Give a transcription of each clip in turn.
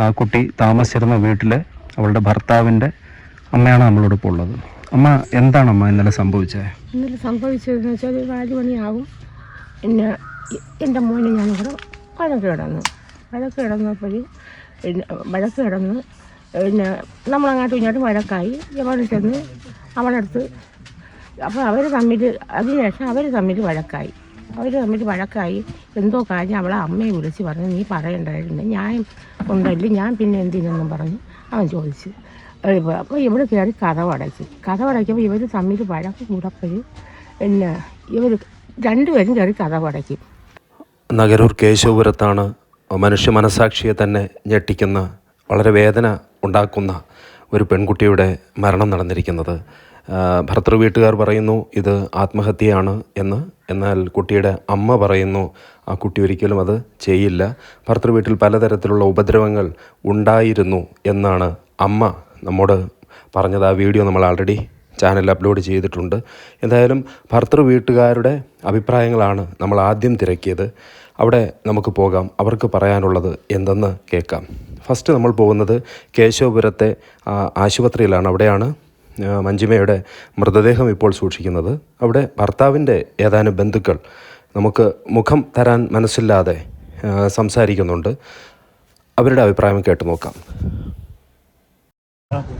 ആ കുട്ടി താമസിച്ചിരുന്ന വീട്ടിലെ അവളുടെ ഭർത്താവിന്റെ അമ്മയാണ് നമ്മളോട് ഇപ്പോൾ ഉള്ളത്. അമ്മ എന്താണ് അമ്മ ഇന്നലെ സംഭവിച്ചത്? ഇന്നലെ സംഭവിച്ചതെന്ന് വെച്ചാൽ നാല് മണിയാകും പിന്നെ എന്റെ മോനെ ഞാൻ ഇവിടെ വഴക്ക് കിടന്നു. വഴക്ക് കിടന്നപ്പോൾ പിന്നെ വഴക്ക് കിടന്ന് പിന്നെ നമ്മളങ്ങോട്ടും ഇങ്ങോട്ടും വഴക്കായി. അവിടെ ചെന്ന് അവളടുത്ത് അപ്പോൾ അവർ തമ്മിൽ അതിനുശേഷം അവർ തമ്മിൽ വഴക്കായി. അവർ തമ്മിൽ വഴക്കായി. എന്തോ കാര്യം അവളെ അമ്മയെ വിളിച്ച് പറഞ്ഞു നീ പറയണ്ടായിരുന്നു. ഞാൻ ഉണ്ടല്ലേ? ഞാൻ പിന്നെ എന്തിനെന്നും പറഞ്ഞു അവൻ ചോദിച്ചു. അപ്പോൾ ഇവിടെ കയറി കഥവടച്ചു. കഥവടയ്ക്കുമ്പോൾ ഇവർ തമ്മിൽ വഴക്ക് കൂടപ്പോഴും പിന്നെ ഇവർ രണ്ടുപേരും കയറി കഥവടയ്ക്കും. നഗരൂർ കേശവപുരത്താണ് മനുഷ്യ മനസാക്ഷിയെ തന്നെ ഞെട്ടിക്കുന്ന വളരെ വേദന ഉണ്ടാക്കുന്ന ഒരു പെൺകുട്ടിയുടെ മരണം നടന്നിരിക്കുന്നത്. ഭർത്തൃ വീട്ടുകാർ പറയുന്നു ഇത് ആത്മഹത്യയാണ് എന്ന്. എന്നാൽ കുട്ടിയുടെ അമ്മ പറയുന്നു ആ കുട്ടി ഒരിക്കലും അത് ചെയ്യില്ല. ഭർത്തൃ വീട്ടിൽ പലതരത്തിലുള്ള ഉപദ്രവങ്ങൾ ഉണ്ടായിരുന്നു എന്നാണ് അമ്മ നമ്മോട് പറഞ്ഞത്. ആ വീഡിയോ നമ്മൾ ആൾറെഡി ചാനൽ അപ്ലോഡ് ചെയ്തിട്ടുണ്ട്. എന്തായാലും ഭർത്തൃ വീട്ടുകാരുടെ അഭിപ്രായങ്ങളാണ് നമ്മൾ ആദ്യം തിരക്കിയത്. അവിടെ നമുക്ക് പോകാം അവർക്ക് പറയാനുള്ളത് എന്തെന്ന് കേൾക്കാം. ഫസ്റ്റ് നമ്മൾ പോകുന്നത് കേശവപുരത്തെ ആശുപത്രിയിലാണ്. അവിടെയാണ് മഞ്ജിമയുടെ മൃതദേഹം ഇപ്പോൾ സൂക്ഷിക്കുന്നത്. അവിടെ ഭർത്താവിന്റെ ഏതാനും ബന്ധുക്കൾ നമുക്ക് മുഖം തരാൻ മനസ്സില്ലാതെ സംസാരിക്കുന്നുണ്ട്. അവരുടെ അഭിപ്രായം കേട്ടു നോക്കാം.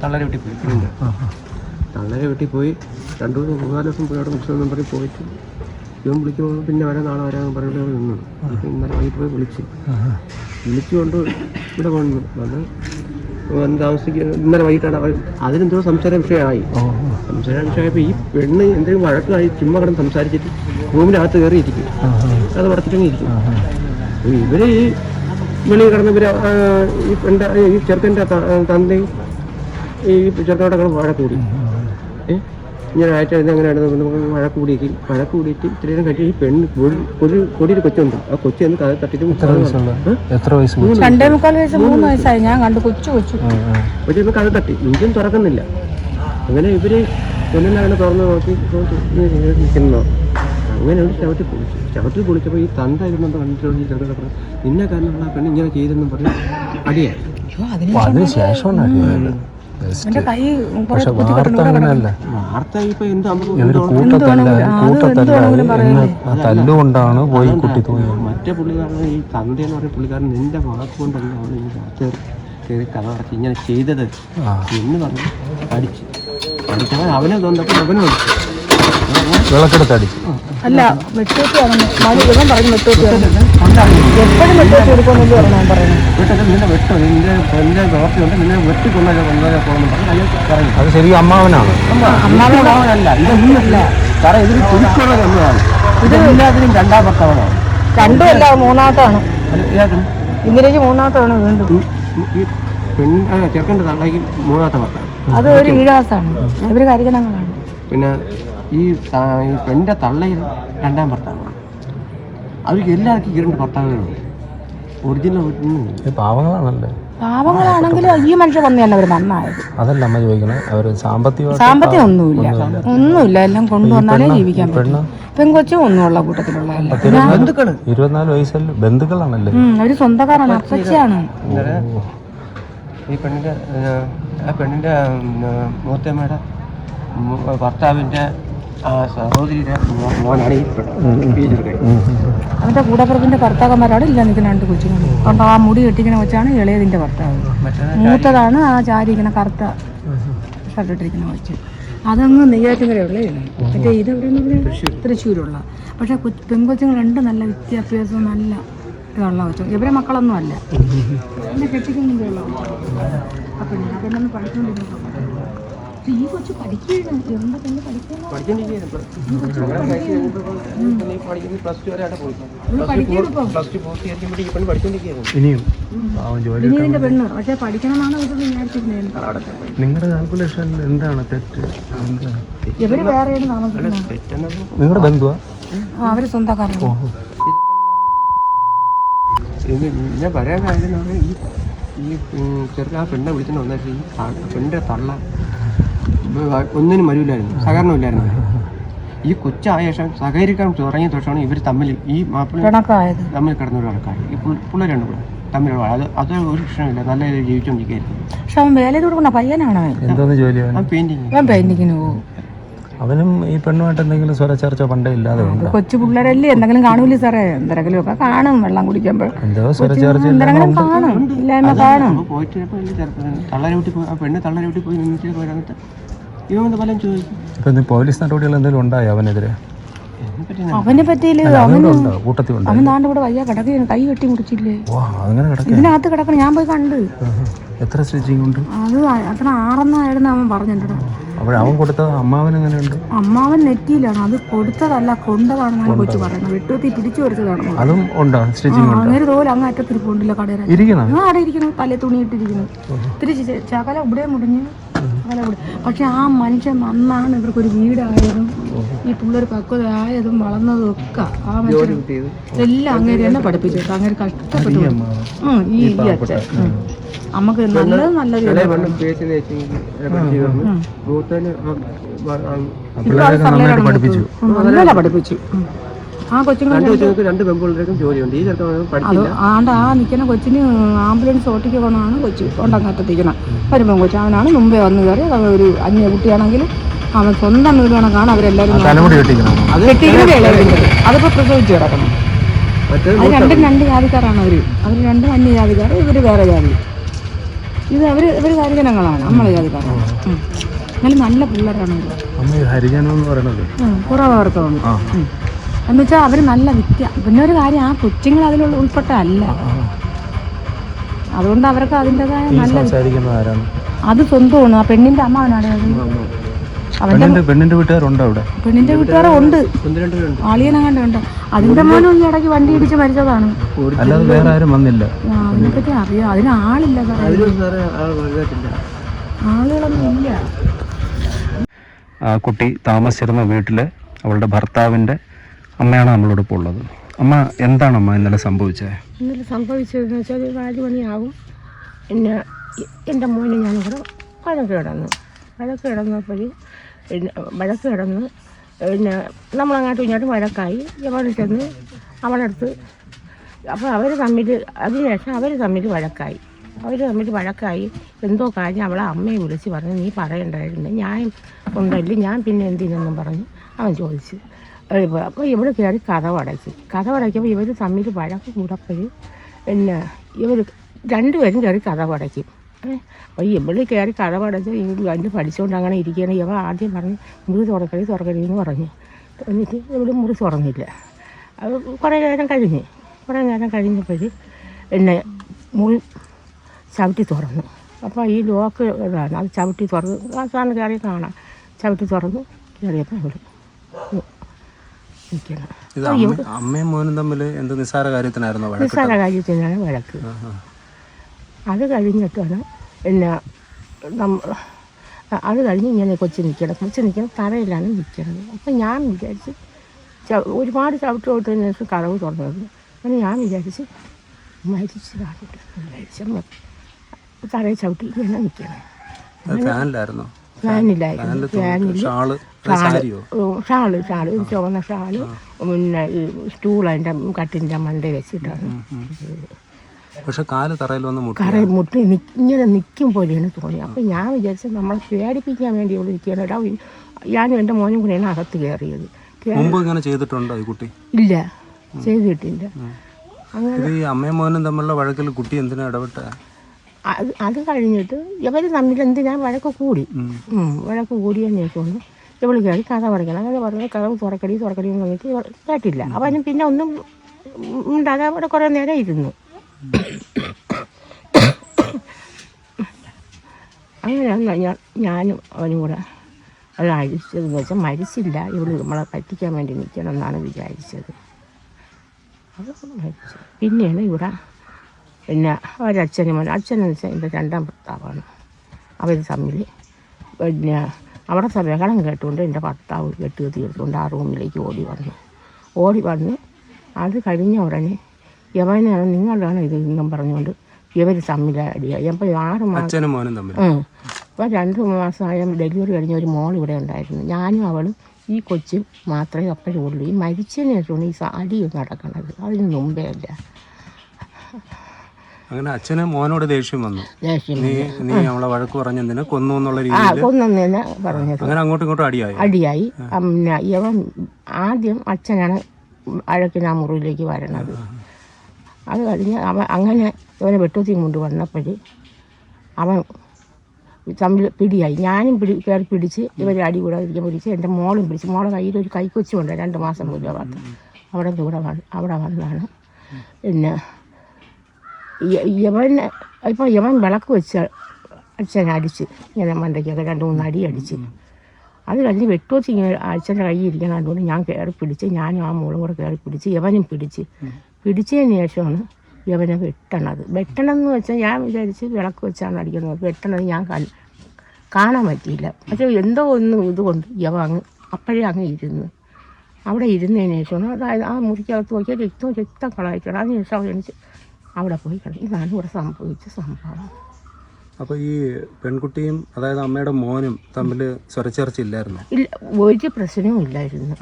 തള്ളരെ വീട്ടിൽ പോയി. തള്ളരെ വീട്ടിൽ പോയി. രണ്ടു മൂന്ന് മൂന്നാൽ ദിവസം പോയി അവിടെ മുസ്ലിം നമ്പറിൽ പോയിട്ട് ഇവൻ വിളിക്കുമ്പോൾ പിന്നെ വരാൻ നാളെ വരാമെന്ന് പറഞ്ഞിട്ട് നിന്നു. അപ്പം ഇന്നലെ വൈകിട്ട് പോയി വിളിച്ച് വിളിച്ചുകൊണ്ട് ഇവിടെ വന്നു. വന്ന് വന്ന് ഇന്നലെ വൈകിട്ടാണ് അതിനെന്തോ സംസാര വിഷയമായി. സംസാര വിഷയമായപ്പോൾ ഈ പെണ്ണ് എന്തെങ്കിലും വഴക്കായി ചുമ്മാ കിടന്ന് സംസാരിച്ചിട്ട് റൂമിനകത്ത് കയറിയിരിക്കും അത് അപ്പോൾ ഇവർ ഈ വെളിയിൽ കിടന്നവര് ഈ പെണ്ട ഈ ചെറുക്കന്റെ തന്തയും ഈ ചെറുക്കനോടെ വഴക്കൂടി ഏഹ് ഇങ്ങനെ ആയിട്ട് അങ്ങനെ അങ്ങനെയാണ് നമുക്ക് മഴ കൂടിയിട്ട് മഴ കൂടിയിട്ട് ഇത്രയും ഈ പെണ്ണ് ഒരു ഒരു കൊടിയൊരു കൊച്ചുണ്ട്. ആ കൊച്ചു എന്ന് കഥ തട്ടിട്ട് മൂന്ന് വയസ്സായി. ഞാൻ കണ്ടു കൊച്ചു കൊച്ചു. കൊച്ചു ഒന്ന് കഥ തട്ടി. ഇഞ്ചും തുറക്കുന്നില്ല. അങ്ങനെ ഇവർ പെണ്ണിനെ അങ്ങനെ തുറന്ന് നോക്കി നിൽക്കുന്നോ. അങ്ങനെ ഒരു ചവിട്ടി പൊളിച്ചു. ചവിട്ടി പൊളിച്ചപ്പോൾ ഈ തന്ത ഇരുന്നത് കണ്ടിട്ട് ഈ ചെറുക്കൻ പറഞ്ഞു നിന്നെ കാരണം ആ പെണ്ണ് ഇങ്ങനെ ചെയ്തെന്നും പറഞ്ഞ് അടിയായി. അതിന് ശേഷമാണ് എന്റെ കൈ പക്ഷെ വാർത്ത അങ്ങനെയല്ല. ഇവർ കൂട്ടത്തല്ല കൂട്ടത്തല്ല. തല്ലുകൊണ്ടാണ് പോയി കുട്ടി തൂങ്ങിയത് മറ്റേ പുള്ളിക്കാരൻ ഈ തന്ത എന്ന് പറയുന്ന പുള്ളിക്കാരൻ നിന്റെ വാക്കുകൊണ്ടല്ല അവൻ ഈ കയറി കയറി കഥ അടച്ച് ഇങ്ങനെ ചെയ്തത്. എന്ന് പറഞ്ഞു അടിച്ച്. അടിച്ചവൻ അവനെ തോന്നപ്പോൾ അവനും അടിച്ചു. വിളക്കെടുത്തടി അല്ല വെട്ടൂട്ടിയാണ് മണി ഇവൻ പറഞ്ഞു വെട്ടൂട്ടിയാണ് എപ്പോഴും ഞാൻ പറയുന്നത്. വീട്ടൊക്കെ നിന്നെ വെട്ടോ. നിന്റെ ദോഷമുണ്ട് നിന്നെ പോകുന്നു പറഞ്ഞ് അത് ശരിക്കും അമ്മാവനാണ്. അമ്മാവനല്ല ഇതൊന്നുമല്ല കാരണം ഇതിന് കുടിക്കുള്ള ഒന്നതാണ് ഇത് എല്ലാത്തിനും രണ്ടാം ഭർത്താവാണ്. രണ്ടും അല്ല മൂന്നാമത്താണ് ഇന്നലേക്ക് മൂന്നാമത്താണ് വീണ്ടും. ഈ ചെറുക്കന്റെ മൂന്നാമത്തെ ഭർത്താവ്. അത് ഒരു ഈഴാസാണ്. ഇവർ കരികണങ്ങളാണ് പിന്നെ ഈ പെന്റെ പെണ്ണിന്റെ തള്ളയിൽ രണ്ടാം ഭർത്താവാണ്. അവർക്ക് എല്ലാവർക്കും ഈ രണ്ട് ഭർത്താവുകളുണ്ട് ഒറിജിനൽ ഒന്നും ഇത് പാവങ്ങളാണല്ലേ. പാവങ്ങളാണെങ്കിലും ഈ മനുഷ്യൻ വന്നു തന്നെ അവർ നന്നായത്. അതല്ല അമ്മ ചോദിക്കണേ അവർ സാമ്പത്തിക സാമ്പത്തികം ഒന്നുമില്ല. ഒന്നുമില്ല. എല്ലാം കൊണ്ടുവന്നാലേ ജീവിക്കാൻ പറ്റും. പെങ്കൊച്ചും ഒന്നുമുള്ള കൂട്ടത്തിലുള്ള ബന്ധുക്കൾ. ഇരുപത്തിനാല് വയസ്സിൽ ബന്ധുക്കളാണല്ലേ? അവർ സ്വന്തക്കാരാണ്. അപ്പച്ചയാണ്. ഈ പെണ്ണിന്റെ ആ പെണ്ണിന്റെ മൂത്തമ്മയുടെ മു- അവന്റെ കൂടപ്പുറപ്പിന്റെ ഭർത്താക്കന്മാരാണ് ഇല്ല നിൽക്കുന്ന രണ്ട് കൊച്ചുങ്ങൾ അപ്പൊ ആ മുടി കെട്ടിക്കണ കൊച്ചാണ് ഇളയതിന്റെ ഭർത്താവ്. മൂത്തതാണ് ആ ചാരിക്കുന്ന കറുത്ത ഷർട്ട് ഇട്ടിരിക്കുന്ന കൊച്ച്. അതങ്ങ് നെയ്യാറ്റിൻകരയുള്ള മറ്റേ ഇതെവിടെ തൃശ്ശൂരുള്ള. പക്ഷെ കൊച്ച് പെൺകൊച്ചുങ്ങൾ രണ്ട് നല്ല വിദ്യാഭ്യാസവും നല്ല ഇതുള്ള കൊച്ചു ഇവരെ മക്കളൊന്നും അല്ല എന്നെ കെട്ടിക്കൊന്നും ഉള്ള ആ പെണ്ണ് ആ പെണ്ണൊന്ന് പഠിച്ചുകൊണ്ടിരുന്നു ഈ കൊച്ചു പഠിക്കുകയാണ്. എന്താ നിങ്ങളുടെ കാൽക്കുലേഷൻ എന്താണ്? തെറ്റ്? ഇവർ നിങ്ങളുടെ ബന്ധുവാ? ആ, അവർ സ്വന്തക്കാരാണ്. ഞാൻ പറയാൻ കാര്യം ഈ ചെറുക്കാ ആ പെണ്ണെ വിളിച്ചിട്ട് വന്നിട്ട് ഈ പെണ്ണിന്റെ തള്ള. ഒന്നിനും വരില്ലായിരുന്നു സഹകരണമില്ലായിരുന്നു. ഈ കൊച്ചായ ശേഷം സഹകരിക്കാൻ തുടങ്ങിയ ശേഷമാണ് ഇവർ തമ്മിൽ ഈ മാപ്പിള തമ്മിൽ കിടന്നൊരു ആൾക്കാർ ഈ പിള്ളേർ രണ്ടു കൂടെ തമ്മിലുള്ള അത് അത് ഒരു പ്രശ്നമില്ല. നല്ല രീതിയിൽ ജീവിച്ചുകൊണ്ടിരിക്കുകയായിരുന്നു പക്ഷെ അവൻ വേല കൊടുക്കുന്ന പയ്യനാണ് എന്തോന്ന് ജോലി അവന്? ആ പെയിന്റിങ് അവൻ പെയിന്റിങ്ങിന് പോകും. അവനും ഈ പെണ്ണുമായിട്ട് എന്തെങ്കിലും സ്വരച്ചേർച്ച പണ്ടേ ഇല്ലാതെ ഉണ്ടോ? കൊച്ചു പിള്ളേരല്ലേ? എന്തെങ്കിലും കാണൂലേ സാറേ? എന്തെങ്കിലും ഒക്കെ കാണും. വെള്ളം കുടിക്കുമ്പോൾ. എന്തോ സ്വരച്ചേർച്ച എന്തെങ്കിലും കാണും. ഇല്ലായ്മ കാണും. പോയിട്ട് തള്ളരൂട്ടി പെണ്ണ് തള്ളരൂട്ടി പോയി നിന്നിട്ട് പോയിട്ട് ഇവൻ വന്ന് പലരും ചോദിക്കും ഇപ്പൊ പോലീസ് നടപടികൾ എന്തെങ്കിലും ഉണ്ടായോ അവനെതിരെ? അവനെ പറ്റിയില്ല? അവൻ അവനുണ്ടോ കൂട്ടത്തിൽ ഉണ്ടോ? അവൻ താണ്ട് ഇവിടെ വയ്യ കിടക്കുകയാണ്. കൈ കെട്ടി മുടിച്ചില്ലേ വാ അങ്ങനെ കിടക്കുക ഇതിനകത്ത് കിടക്കണം ഞാൻ പോയി കണ്ട്. എത്ര സ്റ്റിച്ചിങ് ഉണ്ട്? അത് അത്ര ആറെന്നായിരുന്നു അവൻ പറഞ്ഞിട്ടുണ്ട്. അപ്പോൾ അവൻ കൊടുത്ത അമ്മാവൻ എങ്ങനെയുണ്ട്? അമ്മാവൻ നെറ്റിയിലാണ്. അത് കൊടുത്തതല്ല കൊണ്ടതാണെന്നാണ് കൊച്ചു പറയുന്നത്. വെട്ടുത്തി തിരിച്ചു കൊടുത്തതാണ് അതും ഉണ്ടോ? സ്റ്റിച്ചിങ് ഉണ്ട്? അങ്ങനെ തോൽ അങ്ങ് അറ്റത്തിരിപ്പുണ്ടല്ലോ കടയിൽ ഇരിക്കണം? ആ അവിടെ ഇരിക്കുന്നു. തലേ തുണി ഇട്ടിരിക്കുന്നു ഇത്തിരി ചെ- ചകല ഇവിടെ മുടിഞ്ഞു. പക്ഷെ ആ മനുഷ്യൻ നന്നാണ്. ഇവർക്കൊരു വീടായതും ഈ പിള്ളേർ പക്വതയായതും വളർന്നതും ഒക്കെ ആ മനുഷ്യൻ എല്ലാം അങ്ങനെ തന്നെ പഠിപ്പിച്ചു. അങ്ങനെ കഷ്ടപ്പെട്ടു. ഈ ഈ അച്ഛൻ. നമുക്ക് നല്ലത് നല്ലത് ഇപ്പൊ പിള്ളേരെ പഠിപ്പിച്ചു. നല്ല പഠിപ്പിച്ചു. ആ കൊച്ചുങ്ങൾ രണ്ട് കൊച്ചുങ്ങൾക്ക് രണ്ട് പെൺപിള്ളേർക്കും ജോലിയുണ്ട്. ഈ ചെറുക്കൻ അത് ആണ്ട് ആ നിൽക്കുന്ന കൊച്ചിന് ആംബുലൻസ് ഓട്ടിക്ക് പോകണമാണ് കൊച്ചു. കൊണ്ടങ്ങത്തെത്തിക്കണം വരുമ്പം കൊച്ചു അവനാണ് മുമ്പേ വന്ന് കയറി അത് ഒരു അന്യ കുട്ടിയാണെങ്കിൽ അവൻ സ്വന്തം വീട് കണക്കാണ് അവരെല്ലാവരും തലമുടി കെട്ടിക്കണം കെട്ടിക്കുന്നത് ഇളയതിന്റെ അതിപ്പോൾ പ്രസവിച്ച് കിടക്കണം മറ്റേ അത് രണ്ടും രണ്ട് ജാതിക്കാരാണ് അവർ അവർ രണ്ടും അന്യ ജാതിക്കാർ ഇവർ വേറെ ജാതി. ഇത് അവർ ഇവർ ഹരിജനങ്ങളാണ്. നമ്മളെ ജാതിക്കാരാണ്. ഉം. എന്നാലും നല്ല പിള്ളേരാണ് ഇവർ അമ്മ ഈ ഹരിജനം എന്ന് പറയുന്നത് കുറവവർക്കുണ്ട് ആ. എന്ന് വെച്ചാൽ അവർ നല്ല വിദ്യ. പിന്നെ ഒരു കാര്യം ആ കൊച്ചുങ്ങൾ അതിൽ ഉൾപ്പെട്ടല്ല അതുകൊണ്ട് അവർക്ക് അതിന്റെതായ നല്ല ആരാണ്? അത് സ്വന്തമാണ്. ആ പെണ്ണിന്റെ അവന്റെ പെണ്ണിന്റെ പെണ്ണിന്റെ വീട്ടുകാരുണ്ടോ അവിടെ? പെണ്ണിന്റെ വീട്ടുകാരെ ഉണ്ട്. ഒന്ന് രണ്ട് പേരുണ്ട് ആളിയനങ്ങാണ്ട് ഉണ്ട് അതിന്റെ മോനും ഈ ഇടയ്ക്ക് വണ്ടി ഇടിച്ച് മരിച്ചതാണ്. അല്ലാതെ വേറെ ആരും വന്നില്ല. അതിനെപ്പറ്റി അറിയാം. അതിന് ആളില്ല ആളുകളൊന്നും ഇല്ല. ആ കുട്ടി താമസിച്ചിരുന്ന വീട്ടിൽ അവളുടെ ഭർത്താവിന്റെ അമ്മയാണ് നമ്മളോട് ഇപ്പോൾ ഉള്ളത്? അമ്മ എന്താണ് അമ്മ ഇന്നലെ സംഭവിച്ചത് ഇന്നലെ സംഭവിച്ചതെന്ന് വെച്ചാൽ നാല് മണിയാകും പിന്നെ എന്റെ മോനെ ഞാനിവിടെ വഴക്ക് കിടന്നു വഴക്ക് കിടന്നപ്പോൾ പിന്നെ വഴക്ക് കിടന്ന് പിന്നെ നമ്മളങ്ങോട്ടും ഇങ്ങോട്ടും വഴക്കായി. അവിടെ ചെന്ന് അടുത്ത് അപ്പോൾ അവർ തമ്മിൽ അതിനുശേഷം അവർ തമ്മിൽ വഴക്കായി. അവർ തമ്മിൽ വഴക്കായി. എന്തോ കാര്യം അവളെ അമ്മയെ വിളിച്ച് പറഞ്ഞു നീ പറയണ്ടായിരുന്നു. ഞാൻ ഉണ്ടല്ലേ? ഞാൻ പിന്നെ എന്തിനെന്നും പറഞ്ഞ് അവൻ ചോദിച്ചു. അപ്പോൾ ഇവൾ കയറി കഥവടക്കി കഥവടയ്ക്കുമ്പോൾ ഇവർ തമ്മിൽ വഴക്ക് കൂടപ്പോഴും പിന്നെ ഇവർ രണ്ടുപേരും കയറി കഥവടയ്ക്കും അപ്പോൾ ഇവൾ കയറി കഥവടച്ച് അതിന്റെ പഠിച്ചുകൊണ്ട് അങ്ങനെ ഇരിക്കുകയാണ് ഇവ ആദ്യം പറഞ്ഞ് മുറി തുറക്കടി തുറക്കടി എന്ന് പറഞ്ഞു. എന്നിട്ട് ഇവൾ മുറി തുറന്നില്ല. അത് കുറേ നേരം കഴിഞ്ഞ്. കുറേ നേരം കഴിഞ്ഞപ്പോൾ എന്നെ മുറി ചവിട്ടി തുറന്നു. അപ്പോൾ ഈ ലോക്ക് ഇതാണ്. അത് ചവിട്ടി തുറന്ന് അവസാനം കയറി കാണാം. ചവിട്ടി തുറന്ന് കയറിയപ്പോൾ ഇവിടെ നിൽക്കണം ഇത് അമ്മ അമ്മയും മോനും തമ്മിൽ എന്ത് നിസ്സാര കാര്യത്തിനായിരുന്നു വഴക്ക് നിസ്സാര കാര്യത്തിനാണ് വഴക്ക്. അത് കഴിഞ്ഞിട്ടാണ് പിന്നെ നമ്മ അത് കഴിഞ്ഞ് ഇങ്ങനെ കൊച്ചു നിൽക്കണം. കൊച്ചു നിൽക്കണം തറയിലാണ് നിൽക്കുന്നത്. അപ്പം ഞാൻ വിചാരിച്ച് ച- ഒരുപാട് ചവിട്ട് കൊടുത്തതിന് ശേഷം കടവ് തുറന്നത് അങ്ങനെ ഞാൻ വിചാരിച്ച് മരിച്ചു കാണിട്ട് വിചാരിച്ച തറയിൽ ചവിട്ടി ഇങ്ങനെ നിൽക്കണം ഫാനിലായിരുന്നോ? ഫാനില്ലായിരുന്നു ഫാനിൽ ഷാൾ ഷാൾ ഒരു ചുവന്ന ഷാൾ പിന്നെ ഈ സ്റ്റൂൾ അതിന്റെ കട്ടിന്റെ മണ്ട വെച്ചിട്ടാണ്. പക്ഷെ കാൽ തറയിൽ വന്ന് മുട്ടി കറ മുട്ടി നിക്ക് ഇങ്ങനെ നിൽക്കും പോലെയാണ് തോന്നി. അപ്പം ഞാൻ വിചാരിച്ചത് നമ്മളെ പേടിപ്പിക്കാൻ വേണ്ടി ഇവിടെ നിൽക്കുകയാണ് ഞാനും എന്റെ മോനും കൂടെയാണ് അകത്ത് കയറിയത്. മുമ്പ് ഇങ്ങനെ ചെയ്തിട്ടുണ്ടോ ഈ കുട്ടി? ഇല്ല ചെയ്തിട്ടില്ല. അങ്ങനെ ഈ അമ്മയും മോനും തമ്മിലുള്ള വഴക്കിൽ കുട്ടി എന്തിനാ ഇടപെട്ട? അത് കഴിഞ്ഞിട്ട് ഇവർ തമ്മിൽ എന്തിനാ വഴക്ക് കൂടി? വഴക്ക് കൂടിയെന്ന് ചോദിച്ചു ഇവൾ കയറി കഥ പറയണം അങ്ങനെ പറഞ്ഞ് കഥ തുറക്കടി തുറക്കടി എന്ന് പറഞ്ഞിട്ട് കേട്ടില്ല. അവനും പിന്നെ ഒന്നും ഉണ്ടാകാതെ അവിടെ കുറേ നേരം ഇരുന്നു. അങ്ങനെയാണ് ഞാൻ ഞാനും അവനും കൂടെ അത് അഴിച്ചതെന്ന് വെച്ചാൽ മരിച്ചില്ല. ഇവൾ നമ്മളെ പറ്റിക്കാൻ വേണ്ടി നിൽക്കണം എന്നാണ് വിചാരിച്ചത്. അത് മരിച്ചു. പിന്നെയാണ് ഇവിടെ പിന്നെ ഒരച്ഛനും മോനും അച്ഛനെന്ന് വെച്ചാൽ എന്റെ രണ്ടാം ഭർത്താവാണ്. അവർ തമ്മിൽ പിന്നെ അവിടെ ബഹളം കേട്ടുകൊണ്ട് എന്റെ ഭർത്താവ് കെട്ടി തീർത്തുകൊണ്ട് ആ റൂമിലേക്ക് ഓടി വന്നു. ഓടി വന്ന് അത് കഴിഞ്ഞ ഉടനെ യവനാണ് നിങ്ങളാണ് ഇത് ഇന്നും പറഞ്ഞുകൊണ്ട് ഇവർ തമ്മിൽ അടിയായി അപ്പോൾ ആറ് മാസം അപ്പോൾ രണ്ട് മാസമായ ഡെലിവറി കഴിഞ്ഞ ഒരു മോൾ ഇവിടെ ഉണ്ടായിരുന്നു. ഞാനും അവളും ഈ കൊച്ചും മാത്രമേ അപ്പോഴും ഉള്ളൂ. ഈ മരിച്ചതിന് ശേഷമാണ് ഈ അടി നടക്കണത് അതിന് മുമ്പേ അല്ല. അങ്ങനെ അച്ഛന് മോനോട് ദേഷ്യം വന്നു. നീ നീ അവളെ വഴക്ക് പറഞ്ഞെന്തിന്? കൊന്നു എന്നുള്ള രീതിയിൽ കൊന്നെന്ന് പറഞ്ഞത്. അങ്ങനെ അങ്ങോട്ടും ഇങ്ങോട്ടും അടിയായി? അടിയായി. പിന്നെ ഇവൻ ആദ്യം അച്ഛനാണ് അഴക്കിന് ആ മുറിയിലേക്ക് വരണത്. അത് കഴിഞ്ഞ് അവൻ അങ്ങനെ ഇവനെ വെട്ടൂത്തി കൊണ്ടുവന്നപ്പോൾ അവൻ തമ്മിൽ പിടിയായി. ഞാനും പിടി കയറി പിടിച്ച് ഇവർ അടി കൂടാതിരിക്കാൻ പിടിച്ച് എന്റെ മോളും പിടിച്ച്. മോളെ കയ്യിൽ ഒരു കൈക്കൊച്ചുണ്ട് രണ്ട് മാസം മുതലാവാത്ത അവിടെ കൂടെ വന്ന് അവിടെ വന്നാണ്. പിന്നെ യവൻ ഇപ്പോൾ യവൻ വിളക്ക് വെച്ച് അച്ഛൻ അടിച്ച്. ഇങ്ങനെ മണ്ടയ്ക്കൊക്കെ രണ്ട് മൂന്ന് അടി അടിച്ച്. അത് കഴിഞ്ഞ് വെട്ടുവച്ച് ഇങ്ങനെ അച്ഛന്റെ കൈ ഇരിക്കണം അതുകൊണ്ട് ഞാൻ കയറി പിടിച്ച് ഞാനും ആ മോളും കൂടെ കയറി പിടിച്ച് യവനും പിടിച്ച്. പിടിച്ചതിന് ശേഷമാണ് യവനെ വെട്ടണത്. വെട്ടണം എന്ന് വെച്ചാൽ ഞാൻ വിചാരിച്ച് വിളക്ക് വെച്ചാണ് അടിക്കുന്നത്. വെട്ടണത് ഞാൻ കാണാൻ പറ്റിയില്ല. പക്ഷേ എന്തോ ഒന്ന് ഇതുകൊണ്ട് യവ അങ്ങ് അപ്പോഴേ അങ്ങ് ഇരുന്ന്. അവിടെ ഇരുന്നതിന് ശേഷമാണ് അതായത് ആ മുറിക്കകത്ത് നോക്കിയാൽ രക്തം രക്തം കളയിക്കണം അതിന് ശേഷം എനിക്ക് അവിടെ പോയി കിടന്നു. ഇതാണ് ഇവിടെ സംഭവിച്ച സംഭവം. അപ്പൊ ഈ പെൺകുട്ടിയും അതായത് അമ്മയുടെ മോനും തമ്മിൽ സ്വരച്ചേർച്ചയില്ലായിരുന്നു? ഇല്ല ഒരു പ്രശ്നവും ഇല്ലായിരുന്നു.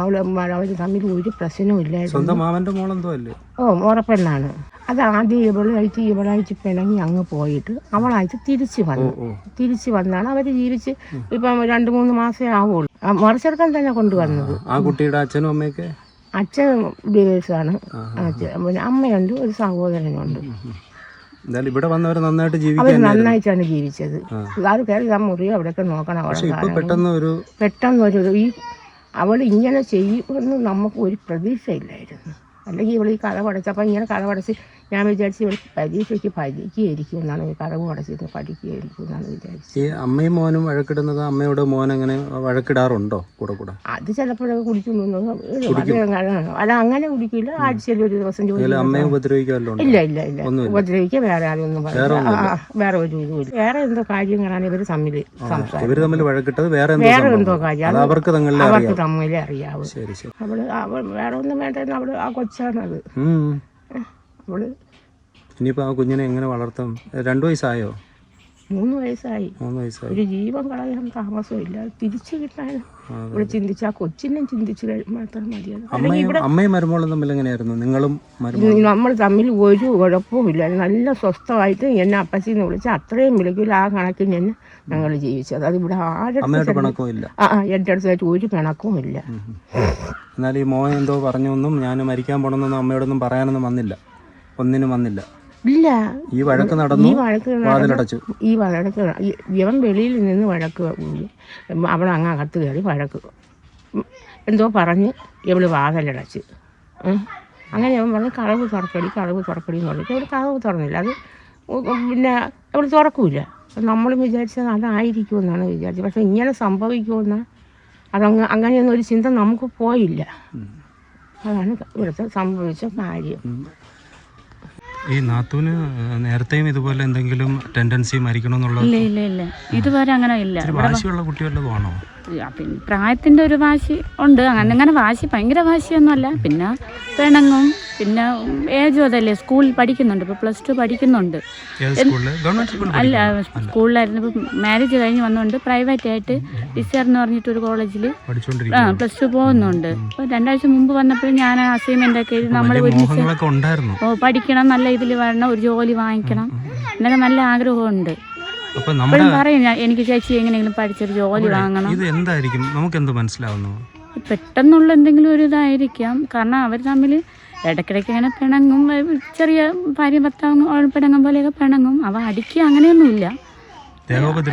അവൾ അവർ തമ്മിൽ ഒരു പ്രശ്നവും ഇല്ലായിരുന്നു. സ്വന്തം മാമന്റെ മോളെന്തോ അല്ലേ? ഓ ഓറപ്പെണ്ണാണ് അത് ആദ്യം ഇവളായിട്ട് ഇവളായിട്ട് പിണങ്ങി അങ്ങ് പോയിട്ട് അവളായിട്ട് തിരിച്ചു വന്നു. തിരിച്ചു വന്നാണ് അവർ ജീവിച്ച് ഇപ്പം രണ്ട് മൂന്ന് മാസമേ ആവുള്ളൂ. മറിച്ചെടുക്കാൻ തന്നെ കൊണ്ടുവന്നത്. ആ കുട്ടിയുടെ അച്ഛനും അമ്മയൊക്കെ? അച്ഛൻ ഡീവേഴ്സാണ് അച്ഛൻ പിന്നെ അമ്മയുണ്ട് ഒരു സഹോദരനുണ്ട്. എന്തായാലും ഇവിടെ വന്നവർ നന്നായിട്ട് അവർ നന്നായിട്ടാണ് ജീവിച്ചത്. അത് കയറി ആ മുറി അവിടെയൊക്കെ നോക്കണം പെട്ടെന്ന് ഒരു പെട്ടെന്ന് ഒരു ഈ അവൾ ഇങ്ങനെ ചെയ്യുമെന്ന് നമുക്ക് ഒരു പ്രതീക്ഷയില്ലായിരുന്നു. അല്ലെങ്കിൽ ഇവൾ ഈ കഥ പടച്ചപ്പോൾ ഇങ്ങനെ കഥ പടച്ച് ഞാൻ വിചാരിച്ചു ഇവിടെ പരീക്ഷയ്ക്ക് പഠിക്കുകയായിരിക്കും എന്നാണ് കഥ പടച്ചിട്ട് പഠിക്കുകയായിരിക്കും എന്നാണ് വിചാരിച്ചത്. ഈ അമ്മയും മോനും വഴക്കിടുന്നത് അമ്മയോട് മോൻ അങ്ങനെ വഴക്കിടാറുണ്ടോ കൂടെ കൂടെ? അത് ചിലപ്പോഴൊക്കെ കുടിക്കുന്നു അല്ല അങ്ങനെ കുടിക്കില്ല. ആഴ്ചയിൽ ഒരു ദിവസം ജോലി അമ്മയെ ഉപദ്രവിക്കാമല്ലോ ഇല്ല ഇല്ല ഇല്ല. ഉപദ്രവിക്കുക വേറെ ആരൊന്നും വേറെ ഒരു ഇതുമില്ല. വേറെ എന്തോ കാര്യങ്ങളാണ് ഇവർ തമ്മിൽ ഇവർ തമ്മിൽ വഴക്കിട്ടത് വേറെ വേറെ. എന്തോ കാര്യം. അവർക്ക് അവർക്ക് തമ്മിലേ അറിയാവൂ. അവൾ വേറെ ഒന്നും വേണ്ടെന്ന് അവൾ ആ കൊച്ചാണത്. അവൾ ഇനിയിപ്പോ ആ കുഞ്ഞിനെ എങ്ങനെ വളർത്തും? രണ്ടു വയസ്സായോ? മൂന്ന് വയസ്സായി. മൂന്ന് വയസ്സായി. ഒരു ജീവൻ കളയാൻ താമസമില്ല. ഇല്ല തിരിച്ചു കിട്ടാൻ ഇവിടെ ചിന്തിച്ച് ആ കൊച്ചിനെ ചിന്തിച്ചു മാത്രം മതിയായിരുന്നു. അമ്മയും മരുമോളും തമ്മിൽ എങ്ങനെയായിരുന്നു? നിങ്ങളും നമ്മൾ തമ്മിൽ ഒരു കുഴപ്പവുമില്ല. നല്ല സ്വസ്ഥമായിട്ട് എന്നെ അപ്പച്ചിന്ന് വിളിച്ച് അത്രയും വിളിക്കില്ല ആ കണക്കിന് ഞാൻ ഞങ്ങൾ ജീവിച്ചത്. അത് ഇവിടെ ആരുടെ അമ്മയോട്ട് ഇല്ല ആ ആ, എന്റെ അടുത്തായിട്ട് ഒരു കണക്കും ഇല്ല എന്നാൽ ഈ മോൻ എന്തോ പറഞ്ഞൊന്നും ഞാൻ മരിക്കാൻ പോണെന്നൊന്നും അമ്മയോടൊന്നും പറയാനൊന്നും വന്നില്ല. ഒന്നിനും വന്നില്ല. ഇല്ല. ഈ വഴക്ക് നടന്നു ഈ വഴക്ക് വാതിലടച്ചു. ഈ വഴക്ക് ഇവൻ വെളിയിൽ നിന്ന് വഴക്ക് അവൾ അങ്ങ് അകത്ത് കയറി വഴക്ക് എന്തോ പറഞ്ഞ് ഇവൾ വാതിലടച്ച്. അങ്ങനെ അവൻ പറഞ്ഞ് കളവ് തുറക്കടി കളവ് തുറക്കടി എന്ന് പറഞ്ഞിട്ട് അവൾ കളവ് തുറന്നില്ല. അത് പിന്നെ അവൾ തുറക്കൂല. നമ്മളും വിചാരിച്ചത് അതായിരിക്കുമെന്നാണ് വിചാരിച്ചത്. പക്ഷെ ഇങ്ങനെ സംഭവിക്കുമെന്ന് അതങ്ങ് അങ്ങനെയൊന്നും ഒരു ചിന്ത നമുക്ക് പോയില്ല. അതാണ് ഇവിടുത്തെ സംഭവിച്ച കാര്യം. ഈ നാത്തൂന് നേരത്തെയും ഇതുപോലെ എന്തെങ്കിലും ടെൻഡൻസി മരിക്കണമെന്നുള്ള ഇല്ല ഇല്ല ഇല്ല. ഇതുവരെ അങ്ങനെ ഇല്ല. വാശിയുള്ള കുട്ടി വല്ലതും ആണോ? ആ, പിന്നെ പ്രായത്തിന്റെ ഒരു വാശി ഉണ്ട്. അങ്ങനെ അങ്ങനെ വാശി ഭയങ്കര വാശിയൊന്നുമല്ല. പിന്നെ പിണങ്ങും പിന്നെ ഏജും അതല്ലേ സ്കൂളിൽ പഠിക്കുന്നുണ്ട് ഇപ്പോൾ പ്ലസ് ടു പഠിക്കുന്നുണ്ട്. അല്ല സ്കൂളിലായിരുന്നു ഇപ്പം മാരേജ് കഴിഞ്ഞ് വന്നുകൊണ്ട് പ്രൈവറ്റ് ആയിട്ട് ഡിസയർ എന്ന് പറഞ്ഞിട്ട് ഒരു കോളേജിൽ ആ പ്ലസ് ടു പോകുന്നുണ്ട്. അപ്പോൾ രണ്ടാഴ്ച മുമ്പ് വന്നപ്പോൾ ഞാൻ അസൈൻമെന്റ് ഒക്കെ എഴുതി നമ്മൾ ഒരുമിച്ച് ഓ പഠിക്കണം നല്ല ഇതിൽ വരണം ഒരു ജോലി വാങ്ങിക്കണം. എന്നൊക്കെ നല്ല ആഗ്രഹമുണ്ട്. പറയും എനിക്ക് ചേച്ചി എങ്ങനെയെങ്കിലും പഠിച്ചൊരു ജോലി വാങ്ങണം. ഇത് എന്തായിരിക്കും? നമുക്ക് എന്ത് മനസ്സിലാവുന്നു? പെട്ടെന്നുള്ള എന്തെങ്കിലും ഒരു ഇതായിരിക്കാം. കാരണം അവർ തമ്മിൽ ഇടയ്ക്കിടയ്ക്ക് ഇങ്ങനെ പിണങ്ങും ചെറിയ ഭാര്യ ഭർത്താവ് പിണങ്ങും പോലെയൊക്കെ പിണങ്ങും. അവ അടിക്കുക അങ്ങനെയൊന്നുമില്ല.